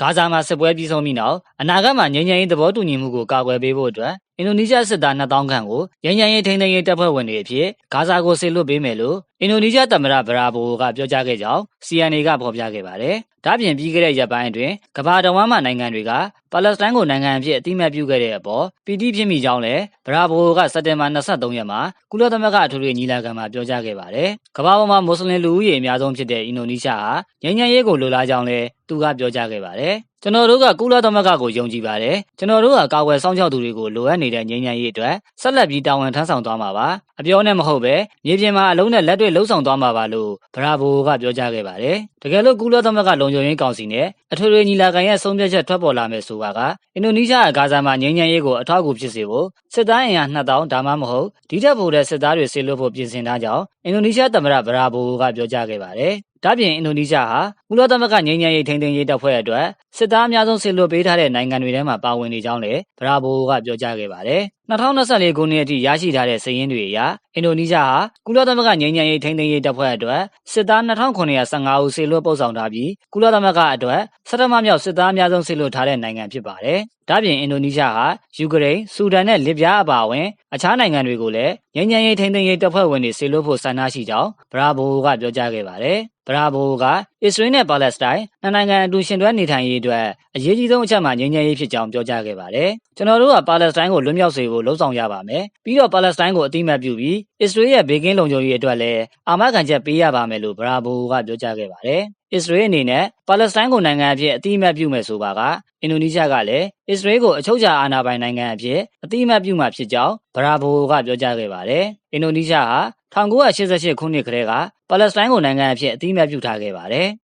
ဂါဇာမှာစစ်ပွဲပြီးဆုံးပြီးနောက်အနာဂတ်မှာငြိမ်းချမ်းရေးသဘောတူညီမှုကိုကာကွယ်ပေးဖို့အတွက်အင်ဒိုနီးရှားစစ်သား2000ခန့်ကိုငြိမ်းချမ်းရေးထိန်းသိမ်းရေးတပ်ဖွဲ့ဝင်တွေအဖြစ်ဂါဇာကိုဆေလွတ်ပေးမယ်လို့ အင်ဒိုနီးရှားသမ္မတဗရာဘိုကပြောကြားခဲ့ကြောင်း CNA ကဖော်ပြခဲ့ပါတယ်။ဒါ့ပြင်ပြီးခဲ့တဲ့ရက်ပိုင်းအတွင်းကမ္ဘာတော်ဝမ်းမှနိုင်ငံတွေကပါလက်စတိုင်းကိုနိုင်ငံအဖြစ်အတိအမှတ်ပြုခဲ့တဲ့အပေါ်ပီတိဖြစ်မိကြောင်းလည်းဗရာဘိုကစက်တင်ဘာ23ရက်မှာကုလသမဂ္ဂအထွေထွေညီလာခံမှာပြောကြားခဲ့ပါတယ်။ကမ္ဘာပေါ်မှာမွတ်စလင်လူဦးရေအများဆုံးဖြစ်တဲ့အင်ဒိုနီးရှားဟာငြိမ်းချမ်းရေးကိုလိုလားကြောင်းလည်းသူကပြောကြားခဲ့ပါတယ်။ကျွန်တော်တို့ကကုလသမဂ္ဂကိုယုံကြည်ပါတယ်ကျွန်တော်တို့ကကာကွယ်ဆောင်ရှောက်သူတွေကိုလိုအပ်နေတဲ့ငြိမ်းချမ်းရေးအတွက်ဆက်လက်ပြီးတာဝန်ထမ်းဆောင်သွားမှာပါအပြောနဲ့မဟုတ်ပဲမြေပြင်မှာအလုံးနဲ့လက်တွေ့လှုပ်ဆောင်သွားမှာပါလို့ဗရာဘိုကပြောကြားခဲ့ပါတယ်တကယ်လို့ကုလသမဂ္ဂလုံခြုံရေးကောင်စီနဲ့အထွေထွေညီလာခံရဲ့ဆုံးဖြတ်ချက်ထွက်ပေါ်လာမယ်ဆိုတာကအင်ဒိုနီးရှားကဂါဇာမှာငြိမ်းချမ်းရေးကိုအထောက်အကူဖြစ်စေဖို့စစ်သားအင်အား2000ဒါမှမဟုတ်ဒီထက်ပိုတဲ့စစ်သားတွေဆေလွတ်ဖို့ပြင်ဆင်ထားကြောင်းအင်ဒိုနီးရှားသမ္မတဗရာဘိုကပြောကြားခဲ့ပါတယ်ဒါပြင်အင်ဒိုနီးရှားဟာကုလသမဂ္ဂငြိမ်းချမ်းရေးထိန်းသိမ်းရေးတပ်ဖွဲ့အတွက်စစ်သားအများဆုံးဆေလွတ်ပေးထားတဲ့နိုင်ငံတွေထဲမှာပါဝင်နေကြောင်းလည်းဗရာဘိုကပြောကြားခဲ့ပါတယ်။2024ခုနှစ်အထိရရှိထားတဲ့စာရင်းတွေအရအင်ဒိုနီးရှားဟာကုလသမဂ္ဂငြိမ်းချမ်းရေးထိန်းသိမ်းရေးတပ်ဖွဲ့အတွက်စစ်သား2915ဦးဆေလွတ်ပို့ဆောင်ထားပြီးကုလသမဂ္ဂအတွက်စက်တမမြောက်စစ်သားအများဆုံးဆေလွတ်ထားတဲ့နိုင်ငံဖြစ်ပါတယ်။ဒါပြင်အင်ဒိုနီးရှားဟာယူကရိန်း၊ဆူဒန်နဲ့လစ်ဗျားအပါအဝင်အခြားနိုင်ငံတွေကိုလည်းငြိမ်းချမ်းရေးထိန်းသိမ်းရေးတပ်ဖွဲ့ဝင်တွေဆေလွတ်ဖို့ဆန္ဒရှိကြောင်းဗရာဘိုကပြောကြားခဲ့ပါတယ်။ဗရာဘိုကအစ္စရေးနဲ့ပါလက်စတိုင်းနှစ်နိုင်ငံအတူရှင်တွဲနေထိုင်ရေးအတွက်အရေးကြီးဆုံးအချက်မှာငြိမ်းချမ်းရေးဖြစ်ကြောင်းပြောကြားခဲ့ပါတယ်။ကျွန်တော်တို့ကပါလက်စတိုင်းကိုလွတ်မြောက်စေဖို့လှုံ့ဆော်ရပါမယ်။ပြီးတော့ပါလက်စတိုင်းကိုအတိမတ်ပြုပြီးအစ္စရေးရဲ့ဘေကင်းလုံခြုံရေးအတွက်လည်းအာမခံချက်ပေးရပါမယ်လို့ဗရာဘိုကပြောကြားခဲ့ပါတယ်။အစ္စရေးအနေနဲ့ပါလက်စတိုင်းကိုနိုင်ငံအဖြစ်အတိအမှတ်ပြုမယ်ဆိုပါကအင်ဒိုနီးရှားကလည်းအစ္စရေးကိုအချုပ်အခြာအာဏာပိုင်နိုင်ငံအဖြစ်အတိအမှတ်ပြုမှာဖြစ်ကြောင်းဗရာဘိုကပြောကြားခဲ့ပါတယ်။အင်ဒိုနီးရှားဟာ1988ခုနှစ်ကတည်းကပါလက်စတိုင်းကိုနိုင်ငံအဖြစ်အတိအမှတ်ပြုထားခဲ့ပါတယ်။